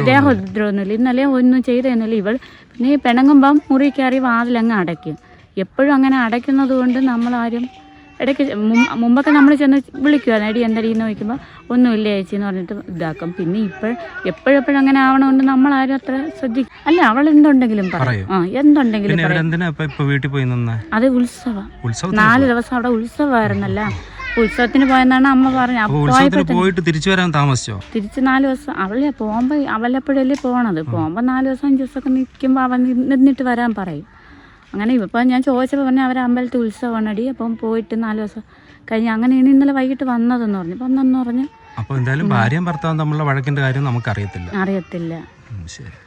ദേഹോദ്രവമൊന്നുമില്ല ഇന്നലെ ഒന്നും ചെയ്തൊന്നുമില്ല ഇവൾ പിന്നെ ഈ പിണങ്ങുമ്പം മുറി കയറി വാതിലങ്ങ് അടയ്ക്കും. എപ്പോഴും അങ്ങനെ അടയ്ക്കുന്നത് കൊണ്ട് നമ്മളാരും ഇടയ്ക്ക് മുമ്പൊക്കെ നമ്മൾ ചെന്ന് വിളിക്കുമായിരുന്നു എടി എന്തടി എന്ന് ചോദിക്കുമ്പോൾ ഒന്നുമില്ല ചേച്ചി എന്ന് പറഞ്ഞിട്ട് ഇതാക്കും. പിന്നെ ഇപ്പോൾ എപ്പോഴെപ്പോഴും അങ്ങനെ ആവണമെന്ന് നമ്മളാരും അത്ര ശ്രദ്ധിക്കും അല്ല അവൾ എന്തുണ്ടെങ്കിലും പറയും. ആ എന്തുണ്ടെങ്കിലും വീട്ടിൽ പോയി അത് ഉത്സവം. നാല് ദിവസം അവിടെ ഉത്സവമായിരുന്നല്ല. ഉത്സവത്തിന് പോയെന്നാണ് അമ്മ പറഞ്ഞത്. പോയിട്ട് തിരിച്ചു വരാൻ താമസിച്ചോ? തിരിച്ച് നാല് ദിവസം അവളെ പോകുമ്പോ അവളെപ്പോഴല്ലേ പോണത്? പോകുമ്പോ നാല് ദിവസം അഞ്ച് ദിവസമൊക്കെ നിൽക്കുമ്പോ അവൻ നിന്നിട്ട് വരാൻ പറയും. അങ്ങനെ ഇപ്പം ഞാൻ ചോദിച്ചപ്പോൾ പറഞ്ഞാൽ അവർ അമ്പലത്തിൽ ഉത്സവമാണടി അപ്പം പോയിട്ട് നാല് ദിവസം കഴിഞ്ഞ് അങ്ങനെയാണ് ഇന്നലെ വൈകിട്ട് വന്നതെന്ന് പറഞ്ഞു. അപ്പം വന്നെന്ന് പറഞ്ഞു അപ്പൊ എന്തായാലും ഭാര്യയും ഭർത്താവും തമ്മിലുള്ള വഴക്കിന്റെ കാര്യം നമുക്ക് അറിയത്തില്ല.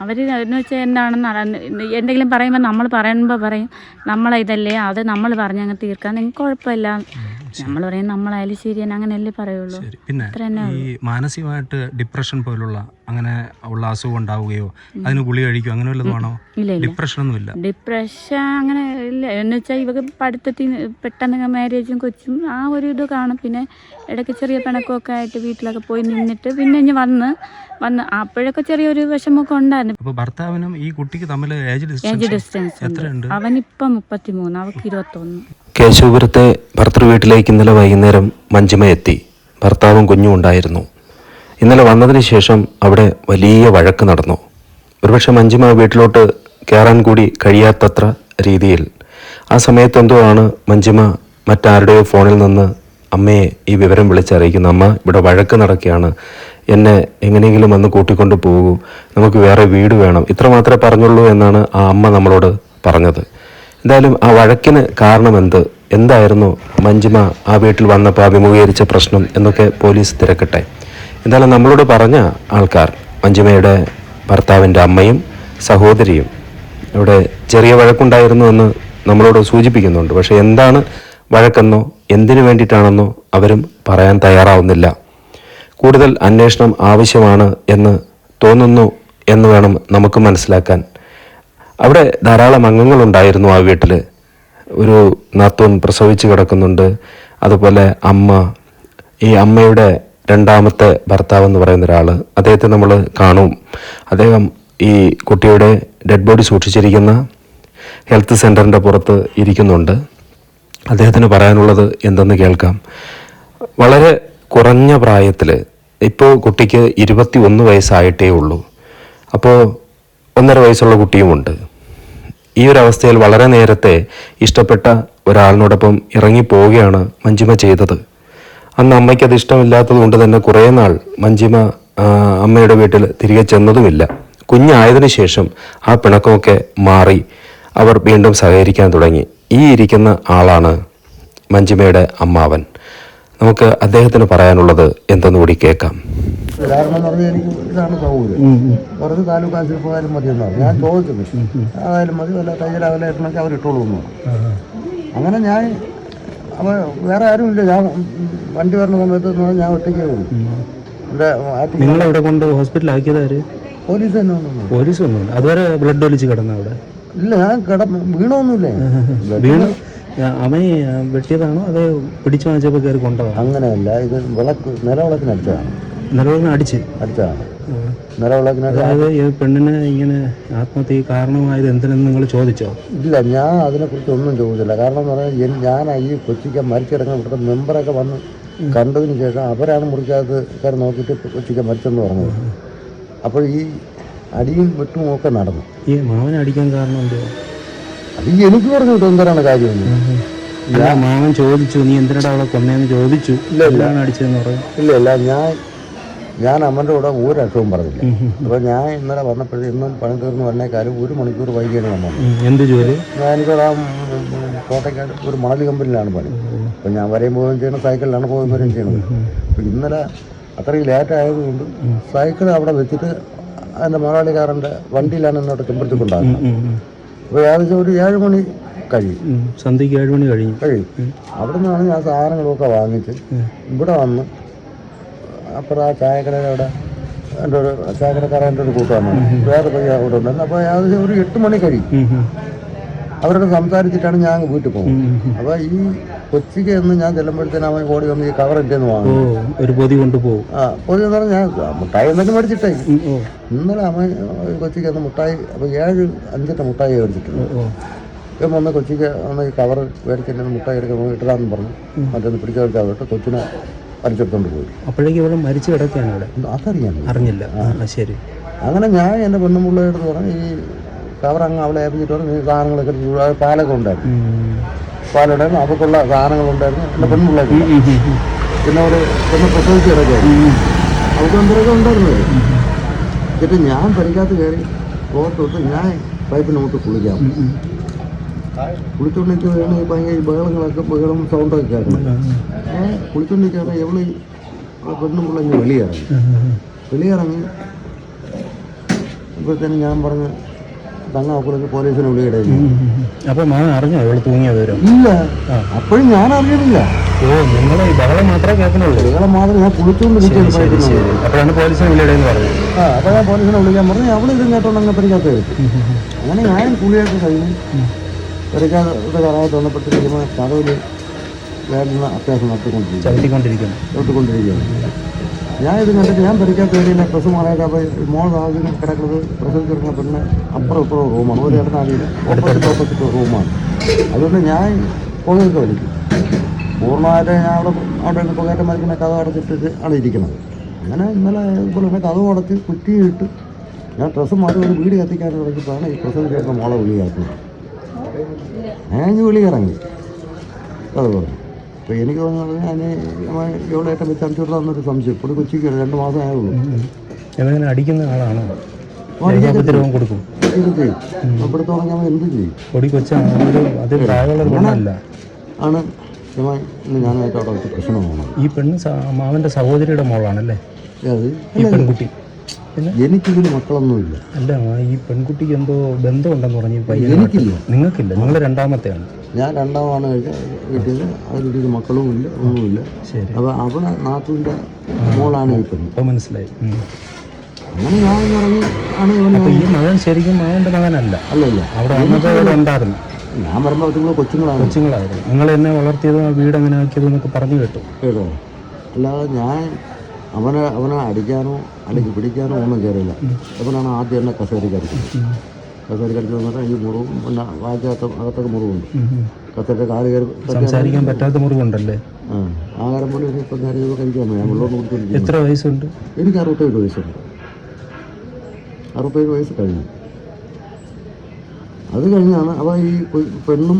അവർ എന്ന് വെച്ചാൽ എന്താണെന്ന് എന്തെങ്കിലും പറയുമ്പോൾ നമ്മൾ പറയുമ്പോൾ പറയും നമ്മളെ ഇതല്ലേ അത് നമ്മൾ പറഞ്ഞങ്ങ് തീർക്കാൻ നിങ്ങൾക്ക് കുഴപ്പമില്ല. നമ്മൾ പറയും നമ്മളായാലും ശരി തന്നെ അങ്ങനെയല്ലേ പറയുള്ളൂ. ശരി. പിന്നെ ഈ മാനസികമായിട്ട് ഡിപ്രഷൻ പോലുള്ള അങ്ങനെ ഉള്ള അസുഖം ഉണ്ടാവുകയോ അതിന് ഗുളി കഴിക്കുകയോ അങ്ങനെ വല്ലതുമാണോ ഡിപ്രഷൻ ഒന്നും ഇല്ല. ഡിപ്രഷൻ അങ്ങനെ ഇല്ല. എന്ന് വെച്ചാൽ ഇവക്ക് പഠിത്തത്തിൽ പെട്ടെന്ന് മാരേജും കൊച്ചും ആ ഒരു ഇത് കാണും. പിന്നെ ഇടയ്ക്ക് ചെറിയ പിണക്കമൊക്കെ ആയിട്ട് വീട്ടിലൊക്കെ പോയി നിന്നിട്ട് പിന്നെ ഇനി വന്ന് വന്ന് അപ്പോഴൊക്കെ ചെറിയൊരു വിഷമൊക്കെ ഉണ്ടായിരുന്നു. അപ്പൊ ഭർത്താവിനും ഈ കുട്ടിക്ക് തമ്മിൽ ഏജ് ഡിസ്റ്റൻസ് എത്രയുണ്ട്? അവനിപ്പം മുപ്പത്തിമൂന്ന് അവക്ക് ഇരുപത്തൊന്ന്. കേശവപുരത്തെ ഭർത്തൃ വീട്ടിലേക്ക് ഇന്നലെ വൈകുന്നേരം മഞ്ജിമ എത്തി. ഭർത്താവും കുഞ്ഞും ഉണ്ടായിരുന്നു. ഇന്നലെ വന്നതിന് ശേഷം അവിടെ വലിയ വഴക്ക് നടന്നു. ഒരുപക്ഷെ മഞ്ജിമ വീട്ടിലോട്ട് കയറാൻ കൂടി കഴിയാത്തത്ര രീതിയിൽ. ആ സമയത്ത് എന്തോ ആണ് മഞ്ജിമ മറ്റാരുടെയോ ഫോണിൽ നിന്ന് അമ്മയെ ഈ വിവരം വിളിച്ചറിയിക്കുന്നു. അമ്മ ഇവിടെ വഴക്ക് നടക്കുകയാണ്. എന്നെ എങ്ങനെയെങ്കിലും വന്ന് കൂട്ടിക്കൊണ്ട് പോകൂ. നമുക്ക് വേറെ വീട് വേണം. ഇത്ര മാത്രമേ പറഞ്ഞുള്ളൂ എന്നാണ് ആ അമ്മ നമ്മളോട് പറഞ്ഞത്. എന്തായാലും ആ വഴക്കിന് കാരണമെന്ത്? എന്തായിരുന്നു മഞ്ജിമ ആ വീട്ടിൽ വന്നപ്പോൾ അഭിമുഖീകരിച്ച പ്രശ്നം എന്നൊക്കെ പോലീസ് തിരക്കട്ടെ. എന്തായാലും നമ്മളോട് പറഞ്ഞ ആൾക്കാർ മഞ്ജിമയുടെ ഭർത്താവിന്റെ അമ്മയും സഹോദരിയും ഇവിടെ ചെറിയ വഴക്കുണ്ടായിരുന്നു എന്ന് നമ്മളോട് സൂചിപ്പിക്കുന്നുണ്ട്. പക്ഷേ എന്താണ് വഴക്കെന്നോ എന്തിനു വേണ്ടിയിട്ടാണെന്നോ അവരും പറയാൻ തയ്യാറാവുന്നില്ല. കൂടുതൽ അന്വേഷണം ആവശ്യമാണ് എന്ന് തോന്നുന്നു എന്ന് വേണം നമുക്ക് മനസ്സിലാക്കാൻ. അവിടെ ധാരാളം അംഗങ്ങളുണ്ടായിരുന്നു ആ വീട്ടിൽ ഒരു നാത്തൂൻ പ്രസവിച്ച് കിടക്കുന്നുണ്ട്. അതുപോലെ അമ്മ ഈ അമ്മയുടെ രണ്ടാമത്തെ ഭർത്താവ് എന്ന് പറയുന്ന ഒരാൾ അദ്ദേഹത്തെ നമ്മൾ കാണും. അദ്ദേഹം ഈ കുട്ടിയുടെ ഡെഡ് ബോഡി സൂക്ഷിച്ചിരിക്കുന്ന ഹെൽത്ത് സെന്ററിന്റെ പുറത്ത് ഇരിക്കുന്നുണ്ട്. അദ്ദേഹത്തിന് പറയാനുള്ളത് എന്തെന്ന് കേൾക്കാം. വളരെ കുറഞ്ഞ പ്രായത്തിൽ ഇപ്പോൾ കുട്ടിക്ക് ഇരുപത്തി ഒന്ന് വയസ്സായിട്ടേ ഉള്ളൂ. അപ്പോൾ ഒന്നര വയസ്സുള്ള കുട്ടിയുമുണ്ട്. ഈ ഒരു അവസ്ഥയിൽ വളരെ നേരത്തെ ഇഷ്ടപ്പെട്ട ഒരാളിനോടൊപ്പം ഇറങ്ങിപ്പോവുകയാണ് മഞ്ജിമ ചെയ്തത്. അന്ന് അമ്മയ്ക്ക് അത് ഇഷ്ടമില്ലാത്തത് കൊണ്ട് തന്നെ കുറേ നാൾ മഞ്ജിമ അമ്മയുടെ വീട്ടിൽ തിരികെ ചെന്നതുമില്ല. കുഞ്ഞായതിനു ശേഷം ആ പിണക്കമൊക്കെ മാറി അവർ വീണ്ടും സഹകരിക്കാൻ തുടങ്ങി. ഈ ഇരിക്കുന്ന ആളാണ് മഞ്ജിമയുടെ അമ്മാവൻ. നമുക്ക് അദ്ദേഹത്തിന് പറയാനുള്ളത് എന്തെന്നുകൂടി കേൾക്കാം. കാരണം എന്ന് പറഞ്ഞാൽ എനിക്ക് ഇതാണ് സൗകര്യം. കുറച്ച് താലൂക്ക് ആശുപത്രി പോയാലും മതി എന്നാണ് ഞാൻ ചോദിച്ചത് അതായാലും മതി വല്ല തയ്യൽ ഇട്ടണമെങ്കിൽ അവർ ഇട്ടോളൂ എന്ന്. അങ്ങനെ ഞാൻ അപ്പോൾ വേറെ ആരും ഇല്ല. ഞാൻ വണ്ടി വരുന്ന സമയത്ത് ഞാൻ ഒറ്റയ്ക്ക് ഉള്ളൂ. ഇവിടെ കൊണ്ട് ഹോസ്പിറ്റലാക്കിയതാര് പോലീസ് തന്നെ ഒന്നും പോലീസ് ഒന്നുമില്ല അതുവരെ ബ്ലഡ് ഒലിച്ച് കിടന്ന അവിടെ? ഇല്ല ഞാൻ കിട വീണൊന്നുമില്ലേ. വീണ്? അമ്മയെ വെട്ടിയതാണോ? അതോ പിടിച്ചു വാങ്ങിച്ചപ്പോൾ കയറി കൊണ്ടതാണോ? അങ്ങനെയല്ല ഇത് വിളക്ക് നിലവിളക്കിന് അടിച്ച്. അടിച്ചതാണ് നിലവിളക്കിന് അടിച്ച- അതായത് ഈ പെണ്ണിന് ഇങ്ങനെ ആത്മഹത്യ കാരണമായത് എന്തിനെന്ന് നിങ്ങൾ ചോദിച്ചോ? ഇല്ല ഞാൻ അതിനെക്കുറിച്ച് ഒന്നും ചോദിച്ചില്ല. കാരണം എന്ന് പറഞ്ഞാൽ ഞാൻ ഈ കൊച്ചിക്ക് മരിച്ചിടങ്ങാൻ ഇവിടുത്തെ മെമ്പറൊക്കെ വന്ന് കണ്ടതിന് ശേഷം അവരാണ് മുറിക്കകത്ത് കയറി നോക്കിയിട്ട് കൊച്ചിക്ക് മരിച്ചെന്ന് പറഞ്ഞത്. അപ്പോൾ ഈ അടിയും വെട്ടും ഒക്കെ നടന്നു. ഈ മാമനെ അടിക്കാൻ കാരണം എന്തോ അത് ഈ എനിക്ക് പറഞ്ഞു എന്തരാണ് കാര്യം? മാമൻ ചോദിച്ചു നീ എന്തിനാണ് അവളെ കൊന്നേന്ന് ചോദിച്ചു? എന്താണ് അടിച്ചതെന്ന് പറഞ്ഞു ഇല്ല ഇല്ല. ഞാൻ ഞാൻ അമ്മന്റെ കൂടെ ഒരു പറഞ്ഞില്ല. അപ്പോൾ ഞാൻ ഇന്നലെ വന്നപ്പോഴേ ഇന്നും പണി തീർന്ന് വന്നേക്കാളും ഒരു മണിക്കൂർ വൈകിയാണ് വന്നത്. എന്ത് ജോലി? ഞാൻ എനിക്കവിടെ കോട്ടയ്ക്കാട് ഒരു മണൽ കമ്പനിയിലാണ് പണി. അപ്പോൾ ഞാൻ വരെയും പോവുകയും ചെയ്യണം സൈക്കിളിലാണ് പോവുകയും വരെയും ചെയ്യണത് അപ്പോൾ ഇന്നലെ അത്രയും ലേറ്റ് ആയതുകൊണ്ട് സൈക്കിൾ അവിടെ വെച്ചിട്ട് അതിന്റെ മലയാളിക്കാരന്റെ വണ്ടിയിലാണ് ഇന്നോട്ട് ചെമ്പരത്തി കൊണ്ടാകുന്നത് ഉം, ഉം. അപ്പോൾ ഏകദേശം ഒരു ഏഴ് മണി കഴിയും. സന്ധ്യ സന്ധ്യയ്ക്ക് ഏഴ് മണി കഴിഞ്ഞു കഴിയും. അവിടെ നിന്നാണ് ഞാൻ സാധനങ്ങളൊക്കെ വാങ്ങിച്ച് ഇവിടെ വന്ന് അപ്പുറം ആ ചായക്കടയുടെ അവിടെ എന്റെ ഒരു ചായക്കടക്കാരൻ എന്റെ ഒരു കൂട്ടമാണ് വേറെ പയ്യ അവിടെ ഉണ്ടായിരുന്നു. അപ്പോൾ അത് ഒരു എട്ട് മണി കഴിയും. അവരോട് സംസാരിച്ചിട്ടാണ് ഞാൻ വീട്ടിൽ പോകുന്നത്. അപ്പോൾ ഈ കൊച്ചിക്ക് എന്ന് ഞാൻ ചെല്ലുമ്പോഴത്തേനും അവൻ ഓടി വന്ന് ഈ കവർ എന്റെ വാങ്ങി. ഒരു പൊതി കൊണ്ടുപോകും ആ പൊതി എന്ന് പറഞ്ഞാൽ ഞാൻ മുട്ടായി എന്തൊക്കെ മേടിച്ചിട്ടേ. ഇന്നലെ അവൻ ഈ കൊച്ചിക്ക് എന്ന് മുട്ടായി അപ്പോൾ ഏഴ് അഞ്ചെട്ട് മുട്ടായി മേടിച്ചിട്ടുണ്ട്. ഇപ്പം വന്ന് കൊച്ചിക്ക് ഒന്ന് ഈ കവർ മേടിച്ചിട്ട് മുട്ടായി എടുക്കാൻ ഇട്ടതാന്ന് പറഞ്ഞു. മറ്റൊന്ന് പിടിച്ചു വെച്ചാൽ വിട്ട് കൊച്ചിനെ വലിച്ചെടുത്തോണ്ട് പോയി. അപ്പോഴേക്കും ഇവിടെ മരിച്ചു കിടക്കുകയാണ് ഇവിടെ. അതറിയാൻ അറിഞ്ഞില്ല. ആ. ശരി. അങ്ങനെ ഞാൻ എന്റെ പെണ്ണുമ്പിള്ളയെടുത്ത് പറഞ്ഞു ഈ കവർ അങ്ങ് അവളെ ഏൽപ്പിച്ചിട്ട് പറഞ്ഞു ഈ സാധനങ്ങളൊക്കെ ചൂടാ- പാലൊക്കെ ഉണ്ടായിരുന്നു. പാലുണ്ടായിരുന്നു അവർക്കുള്ള സാധനങ്ങളുണ്ടായിരുന്നു എന്റെ പെണ്ണുള്ള. പിന്നെ ഒരു പെണ്ണ് പ്രസവിച്ച് കിടക്കുകയായിരുന്നു. അവർക്ക് എന്തൊക്കെ ഉണ്ടായിരുന്നത്. എന്നിട്ട് ഞാൻ പരിക്കാത്ത കയറി പുറത്തോട്ട് ഞാൻ പൈപ്പിനോട്ട് കുളിക്കാം. കുളിച്ചോണ്ടിരിക്കുകയാണ് ഈ ഭയങ്കര ബഹളങ്ങളൊക്കെ ബഹളം സൗണ്ടൊക്കെ ഏ കുളിച്ചോണ്ടിരിക്കുകയാണ് എവൾ ആ പെണ്ണും പിള്ളേക്ക് വെളിയിറങ്ങി വെളിയിറങ്ങി ഇപ്പോഴത്തേനും ഞാൻ പറഞ്ഞു പോലീസിനെ അറിഞ്ഞോ ഇവൾ തൂങ്ങിയ വിവരം? ഇല്ല. അപ്പോഴും ഞാൻ അറിയണില്ല ഓ നിങ്ങൾ ബഹളം മാത്രമേ കേൾക്കണുള്ളൂ ഇയാളെ മാത്രം ഞാൻ കുളിച്ചുകൊണ്ട് അപ്പോഴാണ് പോലീസിനെ വിളിയിടയെന്ന് പറഞ്ഞത്. ആ അപ്പോൾ ഞാൻ പോലീസിനെ വിളിക്കാൻ പറഞ്ഞു. അവളിതും കേട്ടോണ്ട് അങ്ങനെ പരിക്കകത്ത് അങ്ങനെ ഞാൻ കുളിയൊക്കെ കഴിഞ്ഞ് വേണ്ടുന്ന അത്യാവശ്യം തൊട്ടുകൊണ്ടിരിക്കുകയാണ് ഞാൻ ഇത് കണ്ടിട്ട് ഞാൻ പരിക്കകത്ത് വേണ്ടി പ്രസ് മാറായിട്ട് അപ്പോൾ മോൾ ആദ്യം കിടക്കുന്നത് പ്രസവിച്ച് കിടക്കുന്ന പെണ്ണ് അപ്പുറം ഇപ്പുറം റൂമാണ് ഒരു ഇടനാടിയിൽ ഓപ്പോസിറ്റ് ഓപ്പോസിറ്റ് റൂമാണ് അതുകൊണ്ട് ഞാൻ പുകയൊക്കെ വലിക്കും പൂർണമായിട്ട് ഞാൻ അവിടെ അവിടെ നിന്ന് പുകയറ്റം വലിക്കുന്ന കഥ അടച്ചിട്ടിട്ട് ആണ് ഇരിക്കുന്നത്. അങ്ങനെ ഇന്നലെ തന്നെ കഥ അടച്ച് കുറ്റിയിട്ട് ഞാൻ ഡ്രസ്സ് മാറി ഒരു വീട് കത്തിക്കാൻ തുടങ്ങിയപ്പോഴാണ് ഈ പ്രസവിച്ച് കിടക്കുന്ന മോളെ വിളി ഞാൻ ജോലി ഇറങ്ങി അതുപോലെ. അപ്പോൾ എനിക്ക് തോന്നുന്നത് ഞാൻ ഇവളായിട്ട് കൊടുത്താന്നൊരു സംശയം. ഇപ്പോൾ കൊച്ചിക്ക് രണ്ട് മാസം ആയുള്ളൂ. എങ്ങനെ അടിക്കുന്ന ആളാണോ? കൊടുക്കും. ഇത് ചെയ്യും. അപ്പോഴത്തോളം ഞാൻ എന്ത് ചെയ്യും? പൊടി കൊച്ചാണ് ആണ്. ഞാൻ ഇന്ന് ഞാനായിട്ട് അവിടെ പ്രശ്നമാണ് ഈ പെണ്ണ് മാവന്റെ സഹോദരിയുടെ മോളാണല്ലേ? ഈ പെൺകുട്ടി. പിന്നെ? എനിക്കിതിൽ മക്കളൊന്നുമില്ല. അല്ല ഈ പെൺകുട്ടിക്ക് എന്തോ ബന്ധമുണ്ടെന്ന് പറഞ്ഞു എനിക്കില്ല. നിങ്ങൾക്കില്ല. നിങ്ങൾ രണ്ടാമത്തെയാണ്. ഞാൻ രണ്ടാമാണ് വീട്ടിൽ അതിലൊരു മക്കളും ഇല്ല ഒന്നുമില്ല. ശരി. അപ്പോൾ അവളെ നാത്തുവിന്റെ മോളാണ് ഇപ്പൊ അപ്പോൾ മനസ്സിലായി. ഉം. അങ്ങനെ ഞാൻ ഇന്ന് ഇറങ്ങി ആണ് ഈ മകൻ ശരിക്കും മകനല്ല. അവിടെ ഉണ്ടായിരുന്നു. ഞാൻ നിങ്ങൾ കൊച്ചുങ്ങളാണ്. കൊച്ചുങ്ങളായിരുന്നു. നിങ്ങൾ എന്നെ വളർത്തിയത് ആ വീട് അങ്ങനെ ആക്കിയത് എന്നൊക്കെ പറഞ്ഞു കേട്ടു. കേട്ടോ? അല്ലാതെ ഞാൻ അവനെ അവനെ അടിക്കാനോ അല്ലെങ്കിൽ പിടിക്കാനോ ഒന്നും കയറില്ല. അവനാണ് ആദ്യം എന്നെ കസേരി കടിച്ചത് കസേരി കടിച്ചു വന്നിട്ട് ഈ മുറിവും പിന്നെ വാക്കകത്ത് അകത്തൊക്കെ മുറിവുണ്ട്. കസേരി കാൽ കയറി സംസാരിക്കാൻ പറ്റാത്ത മുറിവുണ്ടല്ലേ? ആ ആഹാരം പോലെ ഇപ്പം നേരെ കഴിക്കാൻ ഞാൻ വെള്ളം കുടിച്ചോണ്ടിരിക്കുന്നു എത്ര വയസ്സുണ്ട്? എനിക്ക് അറുപത്തേഴ് വയസ്സുണ്ട്. അറുപത്തേഴ് വയസ്സ് കഴിഞ്ഞു. അത് കഴിഞ്ഞാണ് അവ ഈ പെണ്ണും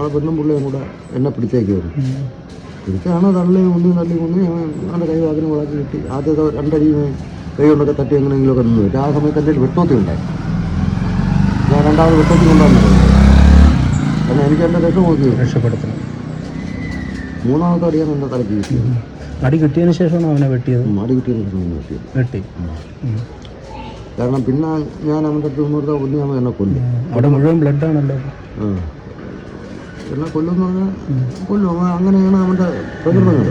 ആ പെണ്ണും പുള്ളിയും കൂടെ എന്നെ പിടിച്ചേക്ക് വരും പിടിച്ചാണ് തള്ളി മുന്നി തള്ളി മുന്നി അവന്റെ കൈ വാക്കിന് വളക്കി കിട്ടി ആദ്യത്തെ രണ്ടടി കൈ കൊണ്ടൊക്കെ തട്ടി എങ്ങനെയെങ്കിലുമൊക്കെ നിന്ന് പറ്റും ആ സമയത്ത് എന്റെ ഒരു വെട്ടോത്തി ഉണ്ടായി. ഞാൻ രണ്ടാമത് വെട്ടോത്തി കൊണ്ടുവന്നത് കാരണം എനിക്ക് എന്റെ രക്ഷ നോക്കി രക്ഷപ്പെടുത്തണം. മൂന്നാമത്തെ അടിയാണ് എന്റെ തലക്ക് കിട്ടിയത് അടി കിട്ടിയതിന് ശേഷമാണ് അവനെ വെട്ടിയത്? അടി കിട്ടിയതിന് ശേഷം വെട്ടി. കാരണം പിന്നെ ഞാൻ അവന്റെ അടുത്ത് നിന്നിട്ട് കൊല്ലി അവൻ എന്നെ കൊല്ലും അവിടെ മുഴുവൻ ബ്ലഡ് ആണല്ലോ. ആ. എന്നെ കൊല്ലുമെന്ന് പറഞ്ഞാൽ കൊല്ലും അങ്ങനെയാണ് അവന്റെ പ്രകൃതങ്ങൾ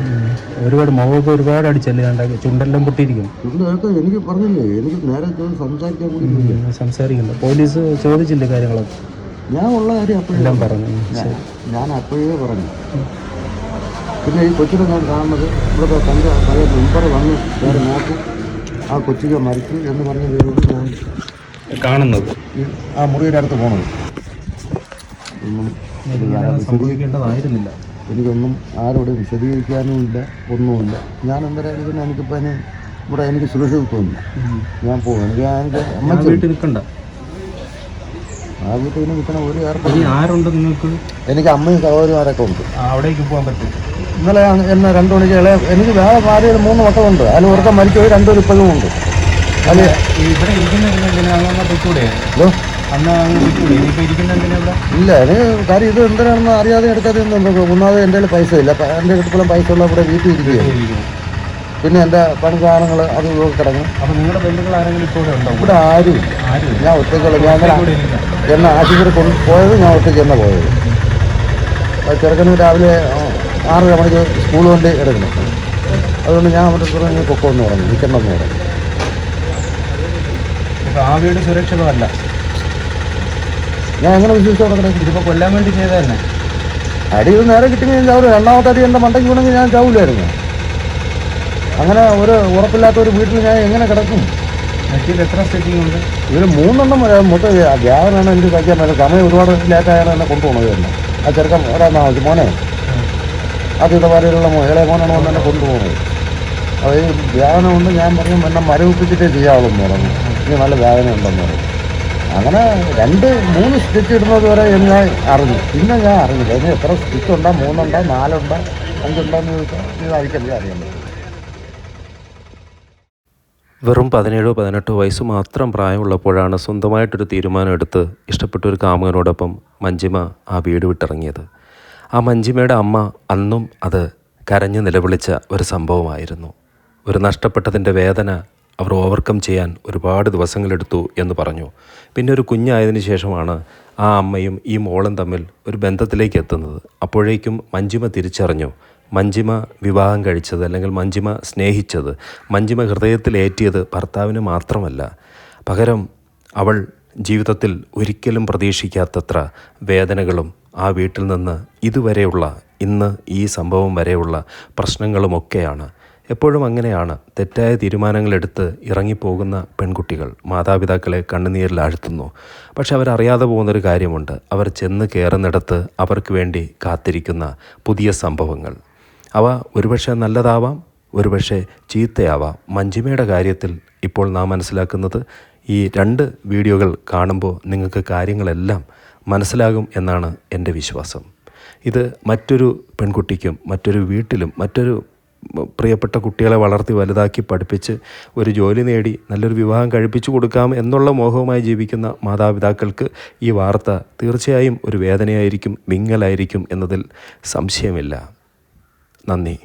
ഒരുപാട് മുഖമൊക്കെ ഒരുപാട് അടിച്ചല്ലേ കണ്ടാക്കി ചുണ്ടെല്ലാം പൊട്ടിയിരിക്കും. ചുണ്ടൊക്കെ എനിക്ക് പറഞ്ഞില്ലേ? എനിക്ക് നേരെ സംസാരിക്കാൻ കൂടി സംസാരിക്കണ്ട. പോലീസ് ചോദിച്ചില്ലേ കാര്യങ്ങളൊക്കെ? ഞാൻ ഉള്ള കാര്യം അപ്പോഴെല്ലാം പറഞ്ഞു. ഞാൻ അപ്പോഴേ പറഞ്ഞു. പിന്നെ ഈ കൊച്ചിനെ ഞാൻ കാണുന്നത് ഇവിടെ തന്റെ പഴയ മെമ്പർ വന്ന് വേറെ നോക്കും. ആ കൊച്ചിക്ക് മരിച്ചു എന്ന് പറഞ്ഞ പേരോട് ഞാൻ കാണുന്നത്. ആ മുറിയുടെ അടുത്ത് ഒന്നും സംഭവിക്കേണ്ടതായിരുന്നില്ല. എനിക്കൊന്നും ആരോടും വിശദീകരിക്കാനും ഇല്ല ഒന്നുമില്ല. ഞാൻ എന്തായാലും പിന്നെ എനിക്കിപ്പോൾ അതിന് ഇവിടെ എനിക്ക് സുരക്ഷിതത്വമില്ല ഞാൻ പോകും എനിക്ക് എനിക്ക് ആ വീട്ടിൽ നിൽക്കണ്ട. ആ വീട്ടിൽ നിന്ന് നിൽക്കണ ഒരു ആരുണ്ട് നിങ്ങൾക്ക്? എനിക്ക് അമ്മയും സഹോദരിമാരൊക്കെ ഉണ്ട്. അവിടേക്ക് പോകാൻ പറ്റും. ഇന്നലെ എന്ന രണ്ടു മണിക്ക് ഇളയ എനിക്ക് വേറെ ഭാര്യ മൂന്ന് മക്കളുണ്ട്. അതിൽ ഒരുത്തം മരിച്ചു രണ്ടുപേരും ഇപ്പോഴും ഉണ്ട്. അല്ലേ ഇവിടെ ഇരിക്കുന്ന ഹലോ? അന്ന് അങ്ങ് പൊയ്ക്കൂടെ ഇനിയിപ്പോൾ ഇരിക്കുന്ന എന്തിനാ ഇവിടെ? ഇല്ല അത് കാര്യം ഇത് എന്തിനാണെന്ന് അറിയാതെ എടുക്കാതെ ഒന്നാമത് എന്റെ കയ്യിൽ പൈസ ഇല്ല. പ- എന്റെ അടുത്തുള്ള പൈസ ഉള്ള ഇവിടെ വീട്ടിൽ ഇരിക്കുകയാണ്. പിന്നെ എന്റെ പണി സാധനങ്ങൾ അത് ഇതൊക്കെ കിടക്കും അപ്പോൾ നിങ്ങളുടെ ബന്ധുക്കൾ ആരെങ്കിലും ഇപ്പോൾ ഇവിടെ ഉണ്ടോ? ഇവിടെ ആരും ഇല്ല. ആരും ഞാൻ ഒറ്റയ്ക്കുള്ള ഞാൻ ഇവിടെ ഇല്ല. എന്നെ ആശുപത്രി കൊണ്ട് പോയത് ഞാൻ ഒറ്റയ്ക്ക് തന്നെ പോയത്. അത് ചെറുക്കന് രാവിലെ ആ, ആറര മണിക്ക് സ്കൂൾ കൊണ്ട് എടുക്കണം. അതുകൊണ്ട് ഞാൻ അവിടെ അടുത്ത് കൊക്കോ എന്ന് പറഞ്ഞു. നിൽക്കണമെന്ന് പറഞ്ഞു. ഇപ്പോൾ ആ വീട് സുരക്ഷിതമല്ല. ഞാൻ എങ്ങനെ വിശ്വസിച്ചു അവിടെ കിടക്കും ഇതിപ്പോൾ കൊല്ലാൻ വേണ്ടി ചെയ്ത തന്നെ അടി ഇത് നേരെ കിട്ടിയെങ്കിൽ ഞാൻ ചാവില്ല രണ്ടാമത്തെ അടി എന്റെ മണ്ടയ്ക്ക് വീണെങ്കിൽ ഞാൻ ചാവില്ലായിരുന്നു അങ്ങനെ ഒരു ഉറപ്പില്ലാത്ത ഒരു വീട്ടിൽ ഞാൻ എങ്ങനെ കിടക്കും? നെറ്റിയിൽ എത്ര സ്റ്റിച്ചിങ് ഉണ്ട്? ഇതിൽ മൂന്നെണ്ണം മൊത്തം ഗ്യാവനാണ് എനിക്ക് കഴിക്കാൻ. പറ്റുന്നത് സമയം ഒരുപാട് ലേറ്റായാണ് എന്നെ കൊണ്ടുപോകണമായിരുന്നു. ആ ചെറുക്കം ഒരാളാ വെച്ചു മോനെ? ഭാര്യയിലുള്ള മോ ഇളയ മോനാണ് വന്ന് എന്നെ കൊണ്ടുപോകുന്നത് അത് ഈ ഉണ്ട് കൊണ്ട് ഞാൻ പറഞ്ഞു എന്നെ മരവിപ്പിച്ചിട്ടേ ചെയ്യാവുള്ളൂ എന്ന് പറഞ്ഞു. ഇനി നല്ല വ്യാപനം ഉണ്ടെന്ന് പറഞ്ഞു അങ്ങനെ രണ്ട് മൂന്ന് സ്റ്റിച്ച് ഇടുന്നത് വരെ ഞാൻ അറിഞ്ഞു. പിന്നെ ഞാൻ അറിഞ്ഞില്ല. അതിന് എത്ര സ്റ്റിച്ച് ഉണ്ടോ? മൂന്നുണ്ടോ? നാലുണ്ടോ? അഞ്ചുണ്ടോ എന്ന് ചോദിച്ചാൽ ഇത് അയക്കല്ലേ അറിയാൻ പറ്റും. വെറും പതിനേഴോ പതിനെട്ടോ വയസ്സ് മാത്രം പ്രായമുള്ളപ്പോഴാണ് സ്വന്തമായിട്ടൊരു തീരുമാനം എടുത്ത് ഇഷ്ടപ്പെട്ട ഒരു കാമുകനോടൊപ്പം മഞ്ജിമ ആ വീട് വിട്ടിറങ്ങിയത്. ആ മഞ്ജിമയുടെ അമ്മ അന്നും അത് കരഞ്ഞു നിലവിളിച്ച ഒരു സംഭവമായിരുന്നു. ഒരു നഷ്ടപ്പെട്ടതിന്റെ വേദന അവർ ഓവർകം ചെയ്യാൻ ഒരുപാട് ദിവസങ്ങളെടുത്തു എന്ന് പറഞ്ഞു. പിന്നെ ഒരു കുഞ്ഞായതിന് ശേഷമാണ് ആ അമ്മയും ഈ മോളും തമ്മിൽ ഒരു ബന്ധത്തിലേക്ക് എത്തുന്നത്. അപ്പോഴേക്കും മഞ്ജിമ തിരിച്ചറിഞ്ഞു. മഞ്ജിമ വിവാഹം കഴിച്ചത് അല്ലെങ്കിൽ മഞ്ജിമ സ്നേഹിച്ചത് മഞ്ജിമ ഹൃദയത്തിലേറ്റിയത് ഭർത്താവിന് മാത്രമല്ല. പകരം അവൾ ജീവിതത്തിൽ ഒരിക്കലും പ്രതീക്ഷിക്കാത്തത്ര വേദനകളും ആ വീട്ടിൽ നിന്ന് ഇതുവരെയുള്ള ഇന്ന് ഈ സംഭവം വരെയുള്ള പ്രശ്നങ്ങളുമൊക്കെയാണ്. എപ്പോഴും അങ്ങനെയാണ്. തെറ്റായ തീരുമാനങ്ങളെടുത്ത് ഇറങ്ങിപ്പോകുന്ന പെൺകുട്ടികൾ മാതാപിതാക്കളെ കണ്ണുനീരിൽ ആഴ്ത്തുന്നു. പക്ഷെ അവരറിയാതെ പോകുന്നൊരു കാര്യമുണ്ട്. അവർ ചെന്ന് കയറുന്നിടത്ത് അവർക്ക് വേണ്ടി കാത്തിരിക്കുന്ന പുതിയ സംഭവങ്ങൾ. അവ ഒരുപക്ഷെ നല്ലതാവാം ഒരുപക്ഷെ ചീത്തയാവാം. മഞ്ജിമയുടെ കാര്യത്തിൽ ഇപ്പോൾ നാം മനസ്സിലാക്കുന്നത് ഈ രണ്ട് വീഡിയോകൾ കാണുമ്പോൾ നിങ്ങൾക്ക് കാര്യങ്ങളെല്ലാം മനസ്സിലാകും എന്നാണ് എന്റെ വിശ്വാസം. ഇത് മറ്റൊരു പെൺകുട്ടിക്കും മറ്റൊരു വീട്ടിലും മറ്റൊരു പ്രിയപ്പെട്ട കുട്ടികളെ വളർത്തി വലുതാക്കി പഠിപ്പിച്ച് ഒരു ജോലി നേടി നല്ലൊരു വിവാഹം കഴിപ്പിച്ചു കൊടുക്കാം എന്നുള്ള മോഹവുമായി ജീവിക്കുന്ന മാതാപിതാക്കൾക്ക് ഈ വാർത്ത തീർച്ചയായും ഒരു വേദനയായിരിക്കും വിങ്ങലായിരിക്കും എന്നതിൽ സംശയമില്ല. നന്ദി.